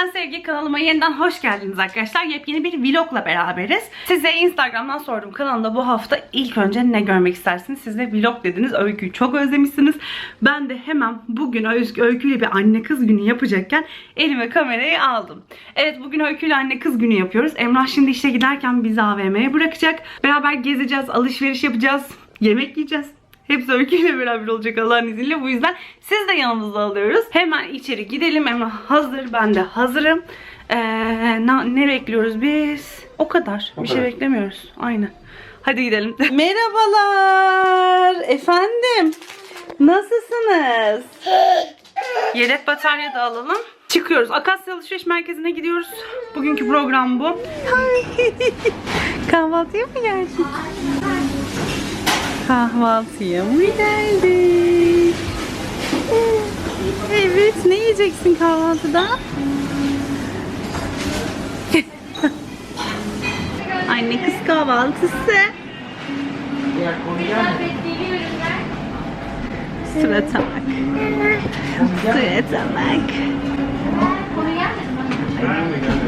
Ben Sevgi kanalıma yeniden hoş geldiniz arkadaşlar. Yepyeni bir vlogla beraberiz. Size Instagram'dan sordum kanalımda bu hafta ilk önce ne görmek istersiniz? Siz de vlog dediniz. Öyküyü çok özlemişsiniz. Ben de hemen bugün Öykü, Öykü'yle bir anne kız günü yapacakken elime kamerayı aldım. Evet bugün Öykü'yle anne kız günü yapıyoruz. Emrah şimdi işe giderken bizi AVM'ye bırakacak. Beraber gezeceğiz, alışveriş yapacağız, yemek yiyeceğiz. Hepsi öyküyle beraber olacak Allah'ın izniyle. Bu yüzden siz de yanımızda alıyoruz. Hemen içeri gidelim. Emrah hazır. Ben de hazırım. Ee, ne, ne bekliyoruz biz? O kadar. O bir şey beklemiyoruz. Aynen. Hadi gidelim. Merhabalar. Efendim. Nasılsınız? Yedek batarya da alalım. Çıkıyoruz. Akasya Alışveriş Merkezi'ne gidiyoruz. Bugünkü program bu. Kahvaltıya mı geldik? Kahvaltıya mı geldik? Evet, ne yiyeceksin kahvaltıda? Anne kız kahvaltısı. Surata bak. Surata bak.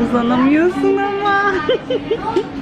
Uzanamıyorsun ama.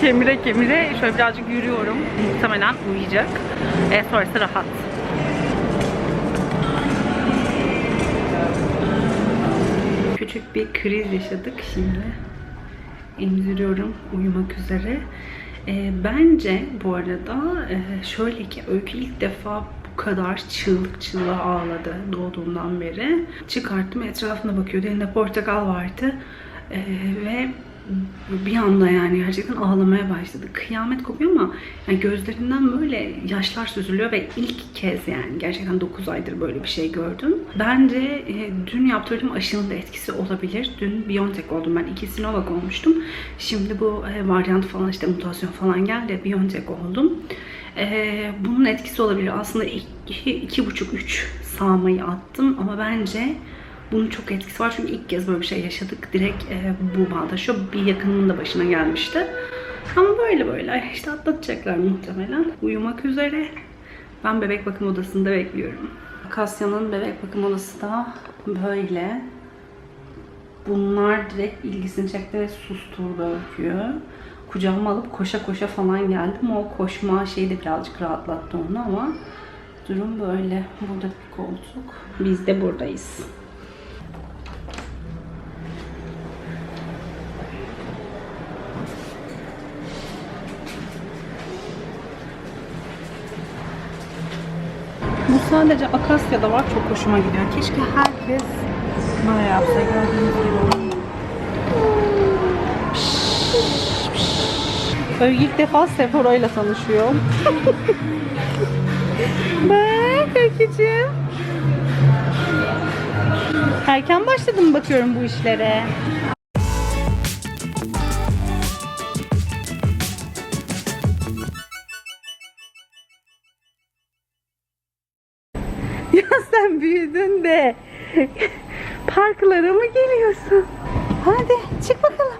kemire kemire şöyle birazcık yürüyorum. Muhtemelen uyuyacak. E, sonrası rahat. Küçük bir kriz yaşadık şimdi. Emziriyorum uyumak üzere. E, bence bu arada e, şöyle ki Öykü ilk defa bu kadar çığlık çığlığa ağladı doğduğundan beri. Çıkarttım etrafına bakıyordu. Elinde portakal vardı. E, ve bir anda yani gerçekten ağlamaya başladı. Kıyamet kopuyor ama yani gözlerinden böyle yaşlar süzülüyor ve ilk kez yani gerçekten 9 aydır böyle bir şey gördüm. Bence e, dün yaptırdığım aşının da etkisi olabilir. Dün Biontech oldum ben. iki Sinovac olmuştum. Şimdi bu e, varyant falan işte mutasyon falan geldi. Biontech oldum. E, bunun etkisi olabilir. Aslında iki, iki buçuk, üç sağmayı attım ama bence bunun çok etkisi var çünkü ilk kez böyle bir şey yaşadık. Direkt e, bu bağdaşıyor. Bir yakınının da başına gelmişti. Ama böyle böyle işte atlatacaklar muhtemelen. Uyumak üzere. Ben bebek bakım odasında bekliyorum. Akasya'nın bebek bakım odası da böyle. Bunlar direkt ilgisini çekti ve susturdu öyküyü. Kucağıma alıp koşa koşa falan geldim. O koşma şeyi de birazcık rahatlattı onu ama durum böyle. Burada bir koltuk. Biz de buradayız. Sadece Akasya'da var. Çok hoşuma gidiyor. Keşke herkes böyle yapsa. Gördüğünüz gibi. Övgü ilk defa Sephora ile tanışıyor. Bak Öykücüğüm. Erken başladım bakıyorum bu işlere. Sen büyüdün de parklara mı geliyorsun? Hadi çık bakalım.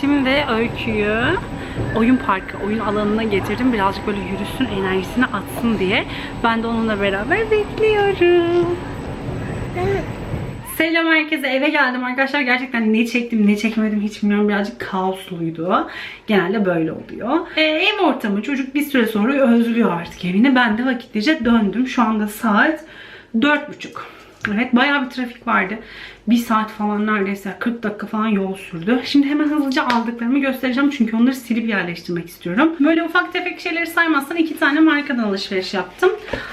Şimdi Öykü'yü oyun parkı, oyun alanına getirdim. Birazcık böyle yürüsün, enerjisini atsın diye. Ben de onunla beraber bekliyorum. Selam herkese eve geldim arkadaşlar. Gerçekten ne çektim ne çekmedim hiç bilmiyorum. Birazcık kaosluydu. Genelde böyle oluyor. Ee, ev ortamı çocuk bir süre sonra özlüyor artık evini. Ben de vakitlice döndüm. Şu anda saat dört buçuk. Evet bayağı bir trafik vardı. Bir saat falan neredeyse 40 dakika falan yol sürdü. Şimdi hemen hızlıca aldıklarımı göstereceğim. Çünkü onları silip yerleştirmek istiyorum. Böyle ufak tefek şeyleri saymazsan iki tane markadan alışveriş yaptım.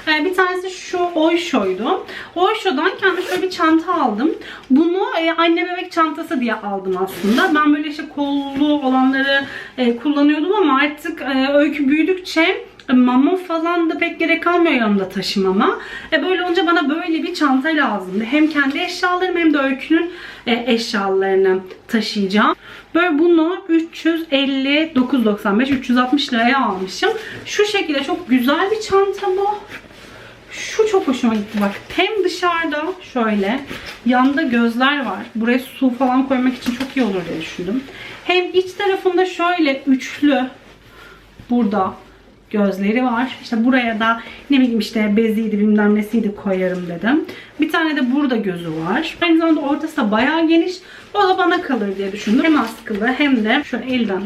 Ee, bir tanesi şu Oysho'ydu. Oysho'dan kendime şöyle bir çanta aldım. Bunu e, anne bebek çantası diye aldım aslında. Ben böyle işte kollu olanları e, kullanıyordum ama artık e, öykü büyüdükçe Mama falan da pek gerek kalmıyor yanımda taşımama. E böyle olunca bana böyle bir çanta lazımdı. Hem kendi eşyalarımı hem de öykünün e, eşyalarını taşıyacağım. Böyle bunu 359.95 360 liraya almışım. Şu şekilde çok güzel bir çanta bu. Şu çok hoşuma gitti bak. Hem dışarıda şöyle yanda gözler var. Buraya su falan koymak için çok iyi olur diye düşündüm. Hem iç tarafında şöyle üçlü burada gözleri var. İşte buraya da ne bileyim işte beziydi bilmem nesiydi koyarım dedim. Bir tane de burada gözü var. Aynı zamanda ortası da bayağı geniş. O da bana kalır diye düşündüm. Hem askılı hem de şöyle elden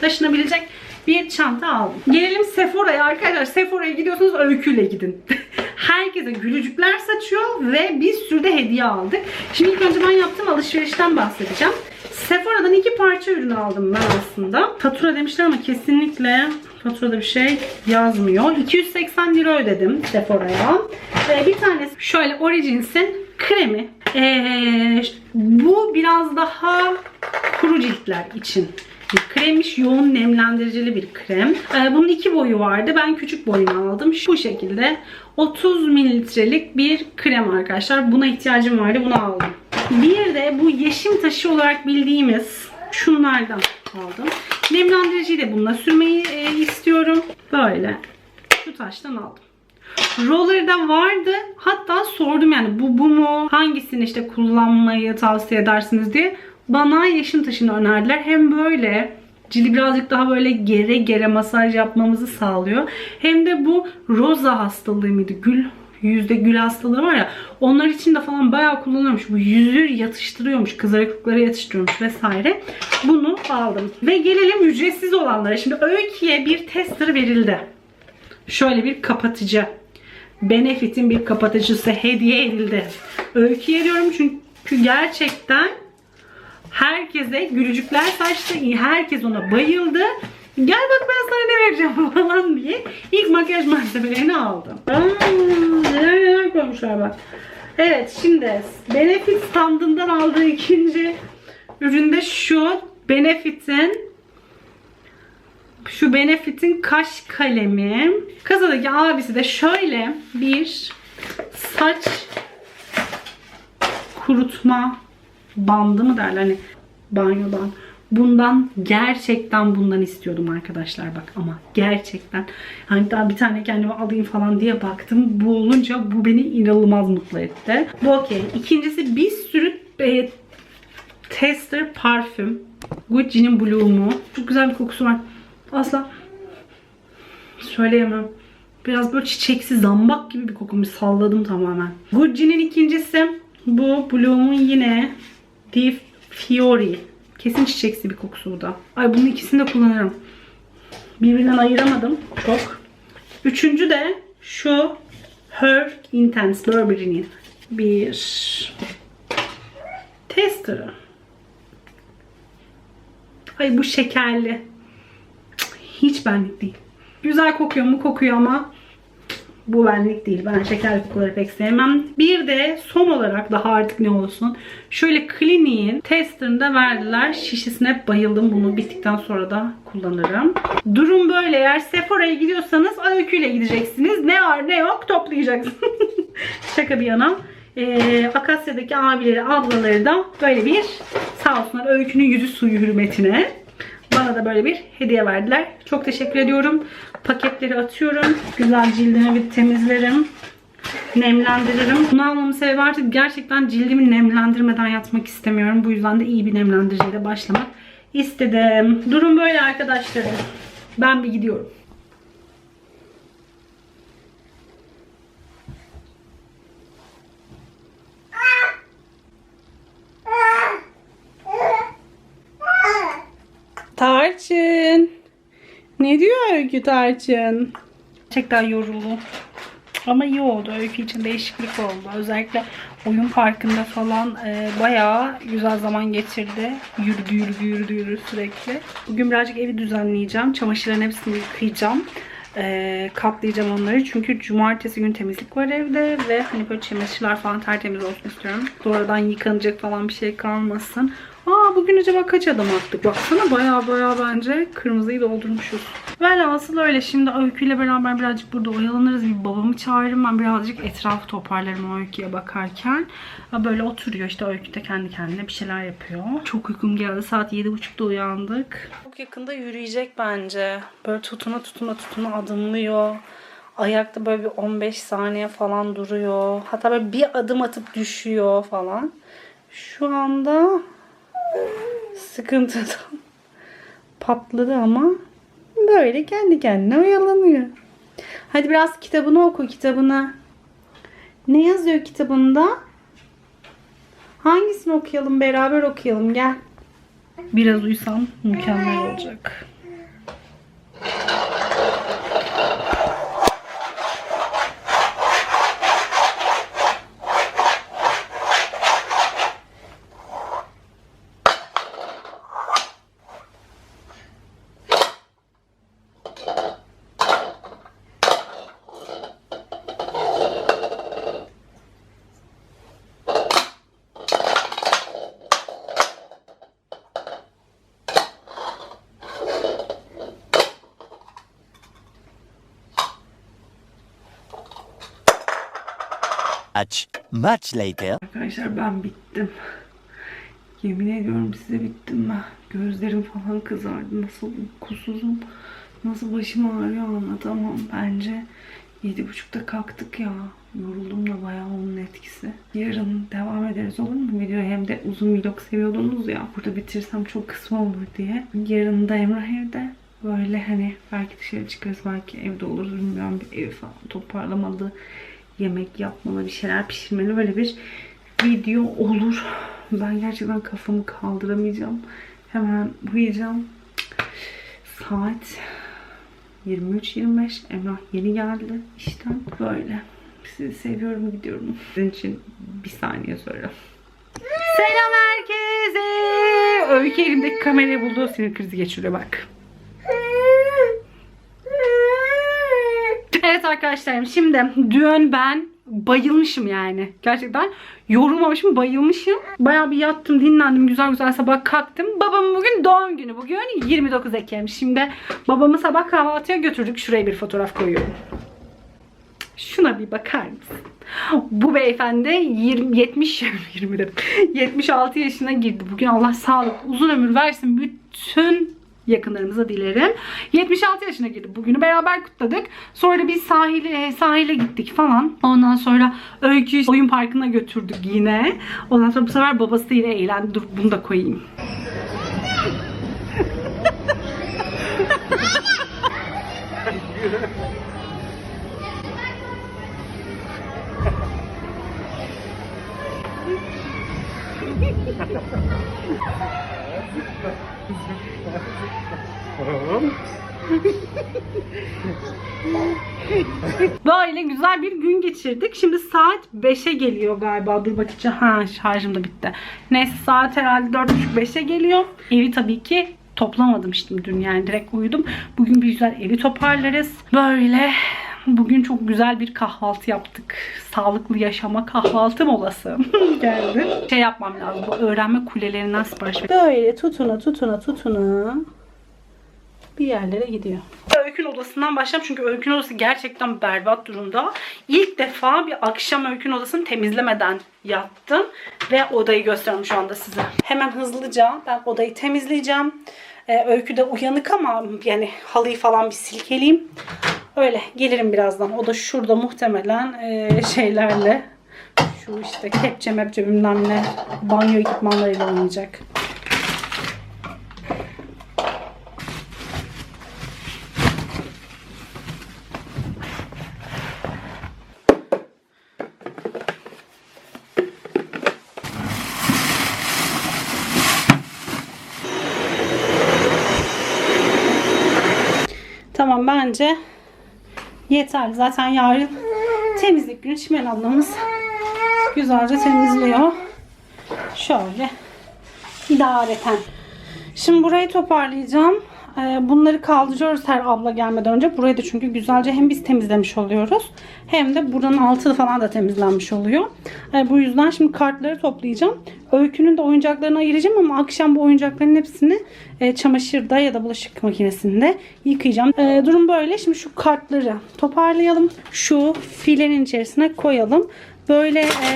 taşınabilecek bir çanta aldım. Gelelim Sephora'ya arkadaşlar. Sephora'ya gidiyorsunuz öyküyle gidin. Herkese gülücükler saçıyor ve bir sürü de hediye aldık. Şimdi ilk önce ben yaptığım alışverişten bahsedeceğim. Sephora'dan iki parça ürün aldım ben aslında. Fatura demişler ama kesinlikle faturada bir şey yazmıyor. 280 lira ödedim Sephora'ya. Ee, bir tanesi şöyle Origins'in kremi. Ee, bu biraz daha kuru ciltler için bir kremmiş. Yoğun nemlendiricili bir krem. Ee, bunun iki boyu vardı. Ben küçük boyunu aldım. Bu şekilde 30 mililitrelik bir krem arkadaşlar. Buna ihtiyacım vardı. Bunu aldım. Bir de bu yeşim taşı olarak bildiğimiz şunlardan aldım. Nemlendiriciyi de bununla sürmeyi e, istiyorum. Böyle şu taştan aldım. Roller da vardı. Hatta sordum yani bu bu mu? Hangisini işte kullanmayı tavsiye edersiniz diye. Bana yeşim taşını önerdiler. Hem böyle cildi birazcık daha böyle gere gere masaj yapmamızı sağlıyor. Hem de bu roza hastalığı mıydı? Gül yüzde gül hastalığı var ya onlar için de falan bayağı kullanılıyormuş. Bu yüzü yatıştırıyormuş. Kızarıklıkları yatıştırıyormuş vesaire. Bunu aldım. Ve gelelim ücretsiz olanlara. Şimdi Öykü'ye bir tester verildi. Şöyle bir kapatıcı. Benefit'in bir kapatıcısı hediye edildi. Öykü'ye diyorum çünkü gerçekten herkese gülücükler saçtı. Herkes ona bayıldı. Gel bak ben sana vereceğim falan diye ilk makyaj malzemelerini aldım. Aa, neler neler koymuşlar bak. Evet şimdi Benefit standından aldığı ikinci üründe şu Benefit'in şu Benefit'in kaş kalemi. Kasadaki abisi de şöyle bir saç kurutma bandı mı derler hani banyodan. Bundan gerçekten bundan istiyordum arkadaşlar bak ama gerçekten hani daha bir tane kendime alayım falan diye baktım. Bu olunca bu beni inanılmaz mutlu etti. Bu okey. İkincisi bir sürü e, tester parfüm. Gucci'nin Bloom'u. Çok güzel bir kokusu var. Asla söyleyemem. Biraz böyle çiçeksi zambak gibi bir koku. Bir salladım tamamen. Gucci'nin ikincisi bu Bloom'un yine Di Fiori. Kesin çiçeksi bir kokusu bu da. Ay bunun ikisini de kullanırım. Birbirinden ayıramadım. Çok. Üçüncü de şu Her Intense Burberry'nin bir tester'ı. Ay bu şekerli. Hiç benlik değil. Güzel kokuyor mu? Kokuyor ama bu benlik değil. Ben şeker kokuları pek sevmem. Bir de son olarak daha artık ne olsun. Şöyle Clinique'in testerında verdiler. Şişesine bayıldım. Bunu bittikten sonra da kullanırım. Durum böyle. Eğer Sephora'ya gidiyorsanız öyküyle gideceksiniz. Ne var ne yok toplayacaksınız. Şaka bir yana. Ee, Akasya'daki abileri, ablaları da böyle bir sağ olsunlar öykünün yüzü suyu hürmetine bana da böyle bir hediye verdiler. Çok teşekkür ediyorum. Paketleri atıyorum. Güzel cildimi bir temizlerim. Nemlendiririm. Bunu almamın sebebi artık gerçekten cildimi nemlendirmeden yatmak istemiyorum. Bu yüzden de iyi bir nemlendiriciyle başlamak istedim. Durum böyle arkadaşlarım. Ben bir gidiyorum. Tarçın. Ne diyor Öykü Tarçın? Gerçekten yoruldu. Ama iyi oldu. Öykü için değişiklik oldu. Özellikle oyun parkında falan e, bayağı güzel zaman geçirdi. Yürüdü yürüdü yürüdü yürüdü sürekli. Bugün birazcık evi düzenleyeceğim. Çamaşırların hepsini yıkayacağım. E, katlayacağım onları. Çünkü cumartesi gün temizlik var evde. Ve hani böyle çamaşırlar falan tertemiz olsun istiyorum. Sonradan yıkanacak falan bir şey kalmasın. Aa bugün acaba kaç adım attık? Baksana baya baya bence kırmızıyı doldurmuşuz. Velhasıl öyle. Şimdi Öykü ile beraber birazcık burada oyalanırız. Bir babamı çağırırım. Ben birazcık etrafı toparlarım Öykü'ye bakarken. Böyle oturuyor işte Öykü de kendi kendine bir şeyler yapıyor. Çok uykum geldi. Saat 7.30'da uyandık. Çok yakında yürüyecek bence. Böyle tutuna tutuna tutuna adımlıyor. Ayakta böyle bir 15 saniye falan duruyor. Hatta böyle bir adım atıp düşüyor falan. Şu anda sıkıntıdan patladı ama böyle kendi kendine oyalanıyor. Hadi biraz kitabını oku kitabını. Ne yazıyor kitabında? Hangisini okuyalım beraber okuyalım gel. Biraz uyusam mükemmel olacak. Much, later. Arkadaşlar ben bittim. Yemin ediyorum size bittim ben. Gözlerim falan kızardı. Nasıl uykusuzum. Nasıl başım ağrıyor anlatamam. Bence yedi buçukta kalktık ya. Yoruldum da bayağı onun etkisi. Yarın devam ederiz olur mu video? Hem de uzun vlog seviyordunuz ya. Burada bitirsem çok kısa olur diye. Yarın da Emrah evde. Böyle hani belki dışarı çıkarız belki evde oluruz bilmiyorum. Bir ev falan toparlamalı. Yemek yapmalı bir şeyler pişirmeli. Böyle bir video olur. Ben gerçekten kafamı kaldıramayacağım. Hemen uyuyacağım. Saat 23.25. Emrah yeni geldi işten. Böyle. Sizi seviyorum gidiyorum. Sizin için bir saniye sonra. Selam herkese. Öykü elimdeki kamerayı buldu. Sinir krizi geçiriyor bak. Evet arkadaşlarım şimdi dün ben bayılmışım yani. Gerçekten yorulmamışım bayılmışım. Bayağı bir yattım dinlendim güzel güzel sabah kalktım. Babamın bugün doğum günü. Bugün 29 Ekim. Şimdi babamı sabah kahvaltıya götürdük. Şuraya bir fotoğraf koyuyorum. Şuna bir bakar mısın? Bu beyefendi 20, 70 20 dedim. 76 yaşına girdi. Bugün Allah sağlık uzun ömür versin bütün yakınlarımıza dilerim. 76 yaşına girdi. Bugünü beraber kutladık. Sonra biz sahile sahile gittik falan. Ondan sonra Öykü oyun parkına götürdük yine. Ondan sonra bu sefer babası yine eğlendi. Dur bunu da koyayım. Böyle güzel bir gün geçirdik. Şimdi saat 5'e geliyor galiba. Dur bakacağım. Ha şarjım da bitti. Neyse saat herhalde 4.30-5'e geliyor. Evi tabii ki toplamadım işte dün yani direkt uyudum. Bugün bir güzel evi toparlarız. Böyle bugün çok güzel bir kahvaltı yaptık. Sağlıklı yaşama kahvaltı molası geldi. Şey yapmam lazım. Bu öğrenme kulelerinden sipariş Böyle tutuna tutuna tutuna bir yerlere gidiyor. Öykün odasından başlayalım çünkü Öykün odası gerçekten berbat durumda. İlk defa bir akşam Öykün odasını temizlemeden yattım ve odayı gösteriyorum şu anda size. Hemen hızlıca ben odayı temizleyeceğim. Ee, öykü de uyanık ama yani halıyı falan bir silkeleyeyim. Öyle gelirim birazdan. O da şurada muhtemelen e, şeylerle şu işte kepçe mepçe bilmem ne banyo ekipmanlarıyla oynayacak. Tamam bence yeterli. Zaten yarın temizlik günü Çimen ablamız güzelce temizliyor. Şöyle idareten. Şimdi burayı toparlayacağım. Ee, Bunları kaldırıyoruz her abla gelmeden önce. Burayı da çünkü güzelce hem biz temizlemiş oluyoruz. Hem de buranın altı falan da temizlenmiş oluyor. Ee, Bu yüzden şimdi kartları toplayacağım. Öykünün de oyuncaklarını ayıracağım ama akşam bu oyuncakların hepsini e, çamaşırda ya da bulaşık makinesinde yıkayacağım. Ee, Durum böyle. Şimdi şu kartları toparlayalım. Şu filenin içerisine koyalım. Böyle e,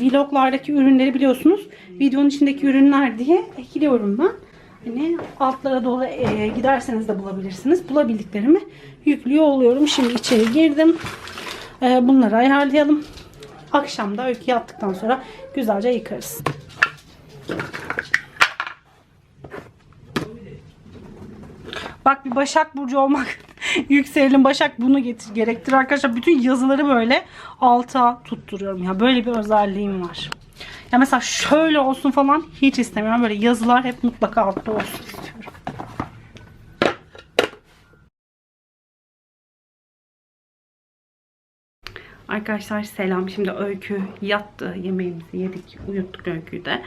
vloglardaki ürünleri biliyorsunuz. Videonun içindeki ürünler diye ekliyorum ben. Hani altlara doğru e, giderseniz de bulabilirsiniz. Bulabildiklerimi yüklüyor oluyorum. Şimdi içeri girdim. E, bunları ayarlayalım. Akşam da öykü yattıktan sonra güzelce yıkarız. Bak bir Başak Burcu olmak yükselelim Başak bunu getir, gerektirir arkadaşlar. Bütün yazıları böyle alta tutturuyorum. Ya böyle bir özelliğim var. Ya mesela şöyle olsun falan hiç istemiyorum. Böyle yazılar hep mutlaka altta olsun istiyorum. Arkadaşlar selam. Şimdi Öykü yattı. Yemeğimizi yedik. Uyuttuk Öykü'yü de.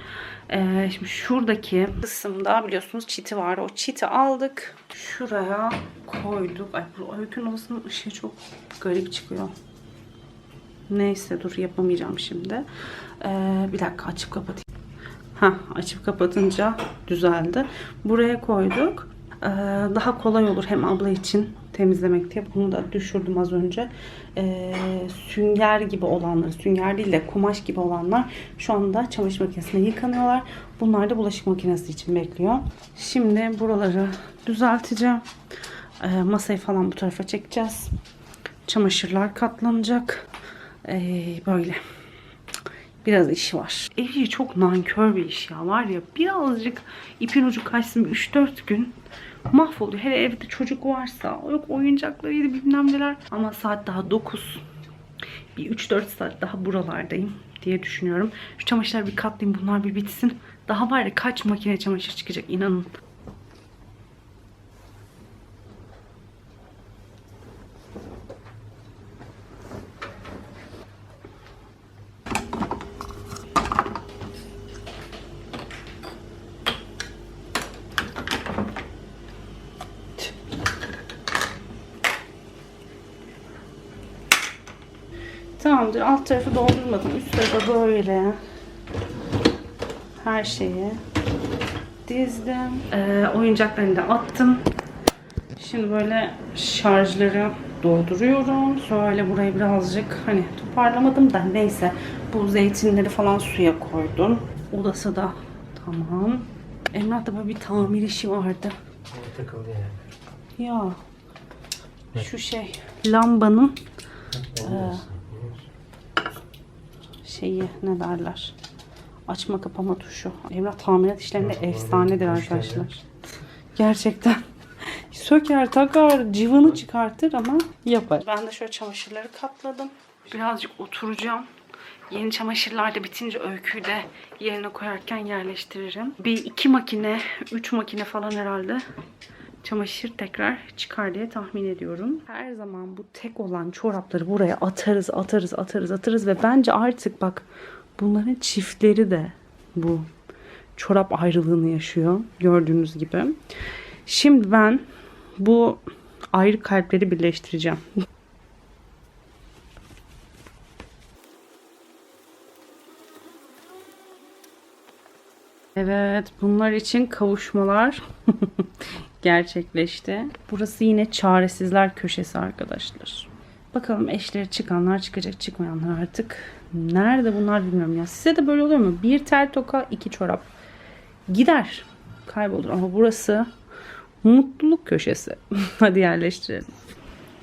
Ee, şimdi şuradaki kısımda biliyorsunuz çiti var. O çiti aldık. Şuraya koyduk. Ay bu Öykü'nün odasının ışığı çok garip çıkıyor. Neyse dur yapamayacağım şimdi. Ee, bir dakika açıp kapatayım. Ha açıp kapatınca düzeldi. Buraya koyduk. Ee, daha kolay olur hem abla için temizlemek diye. Bunu da düşürdüm az önce. Ee, sünger gibi olanlar, sünger değil de kumaş gibi olanlar şu anda çamaşır makinesinde yıkanıyorlar. Bunlar da bulaşık makinesi için bekliyor. Şimdi buraları düzelteceğim. Ee, masayı falan bu tarafa çekeceğiz. Çamaşırlar katlanacak. Ee, böyle biraz iş var. Evi çok nankör bir iş ya var ya birazcık ipin ucu kaçsın 3-4 gün mahvoluyor. Hele evde çocuk varsa yok oyuncaklarıydı bilmem neler ama saat daha 9 bir 3-4 saat daha buralardayım diye düşünüyorum. Şu çamaşırları bir katlayayım bunlar bir bitsin. Daha var ya kaç makine çamaşır çıkacak inanın. Alt tarafı doldurmadım. Üst tarafı böyle. Her şeyi dizdim. Ee, oyuncaklarını da attım. Şimdi böyle şarjları dolduruyorum. Şöyle burayı birazcık hani toparlamadım da neyse. Bu zeytinleri falan suya koydum. Odası da tamam. Emrah'ta böyle bir tamir işi vardı. takıldı yani. Ya şu şey lambanın şeyi ne derler açma kapama tuşu. Emrah tamirat işlerinde efsanedir arkadaşlar. Gerçekten. Söker takar cıvını çıkartır ama yapar. Ben de şöyle çamaşırları katladım. Birazcık oturacağım. Yeni çamaşırlar da bitince öyküyü de yerine koyarken yerleştiririm. Bir iki makine, üç makine falan herhalde çamaşır tekrar çıkar diye tahmin ediyorum. Her zaman bu tek olan çorapları buraya atarız, atarız, atarız, atarız ve bence artık bak bunların çiftleri de bu çorap ayrılığını yaşıyor gördüğünüz gibi. Şimdi ben bu ayrı kalpleri birleştireceğim. Evet, bunlar için kavuşmalar gerçekleşti. Burası yine çaresizler köşesi arkadaşlar. Bakalım eşleri çıkanlar çıkacak çıkmayanlar artık. Nerede bunlar bilmiyorum ya. Size de böyle oluyor mu? Bir tel toka iki çorap. Gider. Kaybolur ama burası mutluluk köşesi. Hadi yerleştirelim.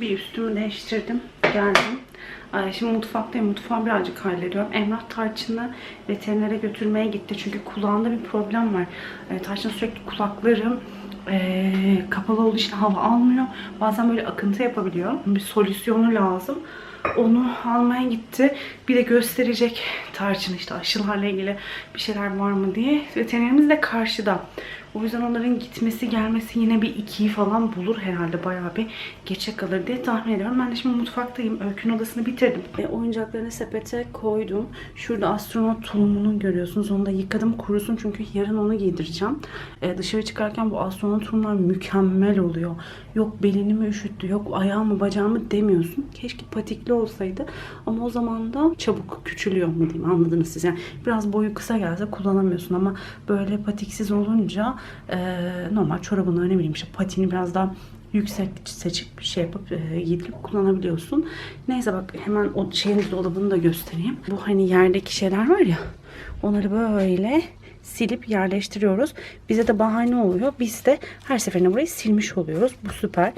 Bir üstümü değiştirdim. Geldim. Şimdi mutfaktayım. Mutfağı birazcık hallediyorum. Emrah Tarçın'ı veterinere götürmeye gitti. Çünkü kulağında bir problem var. Tarçın sürekli kulakları e, kapalı olduğu için hava almıyor. Bazen böyle akıntı yapabiliyor. Bir solüsyonu lazım. Onu almaya gitti. Bir de gösterecek Tarçın işte aşılarla ilgili bir şeyler var mı diye. Veterinerimiz de karşıda. O yüzden onların gitmesi gelmesi yine bir ikiyi falan bulur herhalde. Bayağı bir geçe kalır diye tahmin ediyorum. Ben de şimdi mutfaktayım. Öykü'nün odasını bitirdim. E, oyuncaklarını sepete koydum. Şurada astronot tulumunu görüyorsunuz. Onu da yıkadım kurusun çünkü yarın onu giydireceğim. E, dışarı çıkarken bu astronot tulumlar mükemmel oluyor. Yok belini mi üşüttü, yok ayağımı bacağımı demiyorsun. Keşke patikli olsaydı. Ama o zaman da çabuk küçülüyor mu diyeyim anladınız siz. Yani biraz boyu kısa gelse kullanamıyorsun ama böyle patiksiz olunca e, normal çorabını ne bileyim işte patini biraz daha yüksek seçip bir şey yapıp e, giydirip kullanabiliyorsun. Neyse bak hemen o şeyin dolabını da göstereyim. Bu hani yerdeki şeyler var ya onları böyle silip yerleştiriyoruz. Bize de bahane oluyor. Biz de her seferinde burayı silmiş oluyoruz. Bu süper.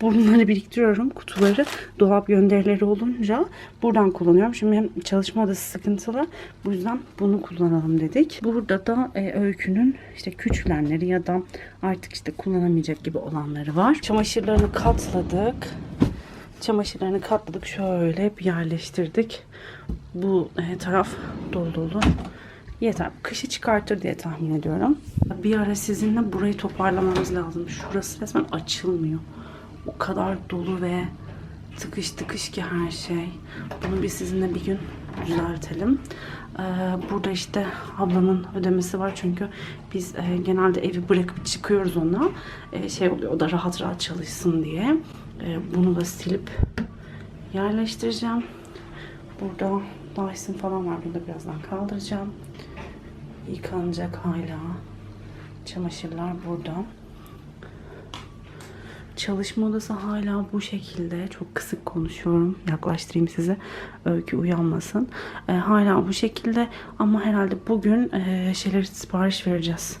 Bunları biriktiriyorum. Kutuları dolap gönderileri olunca buradan kullanıyorum. Şimdi hem çalışma odası sıkıntılı. Bu yüzden bunu kullanalım dedik. Burada da e, öykünün işte küçülenleri ya da artık işte kullanamayacak gibi olanları var. Çamaşırlarını katladık. Çamaşırlarını katladık. Şöyle bir yerleştirdik. Bu e, taraf dolu dolu. Yeter. Kışı çıkartır diye tahmin ediyorum. Bir ara sizinle burayı toparlamamız lazım. Şurası resmen açılmıyor. O kadar dolu ve tıkış tıkış ki her şey. Bunu bir sizinle bir gün düzeltelim. Ee, burada işte ablamın ödemesi var çünkü biz e, genelde evi bırakıp çıkıyoruz ona. E, şey oluyor o da rahat rahat çalışsın diye. E, bunu da silip yerleştireceğim. Burada Dyson falan var. Bunu da birazdan kaldıracağım. Yıkanacak hala. Çamaşırlar burada. Çalışma odası hala bu şekilde. Çok kısık konuşuyorum. Yaklaştırayım size. Öykü uyanmasın. Ee, hala bu şekilde. Ama herhalde bugün e, şeyleri sipariş vereceğiz.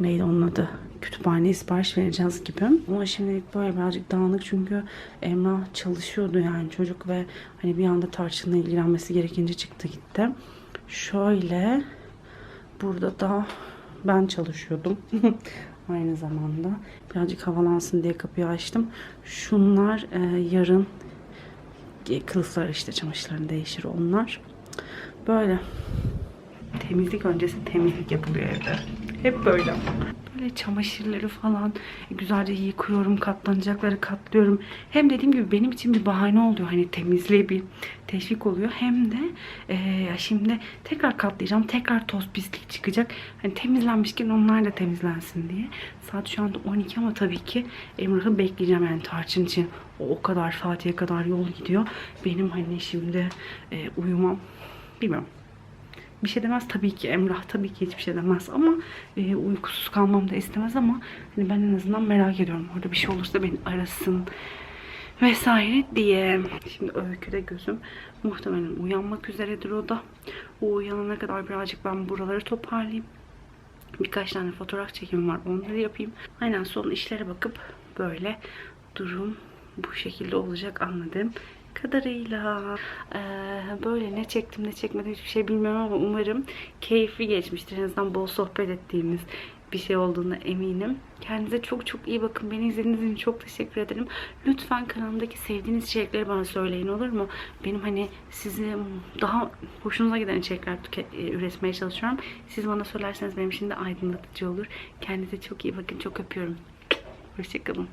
Neydi onun adı? Kütüphaneye sipariş vereceğiz gibi. Ama şimdilik böyle birazcık dağınık çünkü Emrah çalışıyordu yani çocuk ve hani bir anda tarçınla ilgilenmesi gerekince çıktı gitti. Şöyle burada da ben çalışıyordum. Aynı zamanda. Birazcık havalansın diye kapıyı açtım. Şunlar e, yarın e, kılıflar işte çamaşırların değişir onlar. Böyle. Temizlik öncesi temizlik yapılıyor evde. Hep böyle. Böyle çamaşırları falan güzelce yıkıyorum, katlanacakları katlıyorum. Hem dediğim gibi benim için bir bahane oluyor. Hani temizliğe bir teşvik oluyor. Hem de e, şimdi tekrar katlayacağım. Tekrar toz pislik çıkacak. Hani temizlenmişken onlar da temizlensin diye. Saat şu anda 12 ama tabii ki Emrah'ı bekleyeceğim yani tarçın için. O, o kadar Fatih'e kadar yol gidiyor. Benim hani şimdi e, uyumam bilmiyorum bir şey demez tabii ki Emrah tabii ki hiçbir şey demez ama e, uykusuz kalmam da istemez ama hani ben en azından merak ediyorum orada bir şey olursa beni arasın vesaire diye. Şimdi öyküde gözüm muhtemelen uyanmak üzeredir o da. O uyanana kadar birazcık ben buraları toparlayayım. Birkaç tane fotoğraf çekimim var onları yapayım. Aynen son işlere bakıp böyle durum bu şekilde olacak anladığım kadarıyla. Ee, böyle ne çektim ne çekmedim hiçbir şey bilmiyorum ama umarım keyifli geçmiştir. En azından bol sohbet ettiğimiz bir şey olduğuna eminim. Kendinize çok çok iyi bakın. Beni izlediğiniz için çok teşekkür ederim. Lütfen kanalımdaki sevdiğiniz içerikleri bana söyleyin olur mu? Benim hani sizi daha hoşunuza giden içerikler tüke- üretmeye çalışıyorum. Siz bana söylerseniz benim için de aydınlatıcı olur. Kendinize çok iyi bakın. Çok öpüyorum. Hoşçakalın.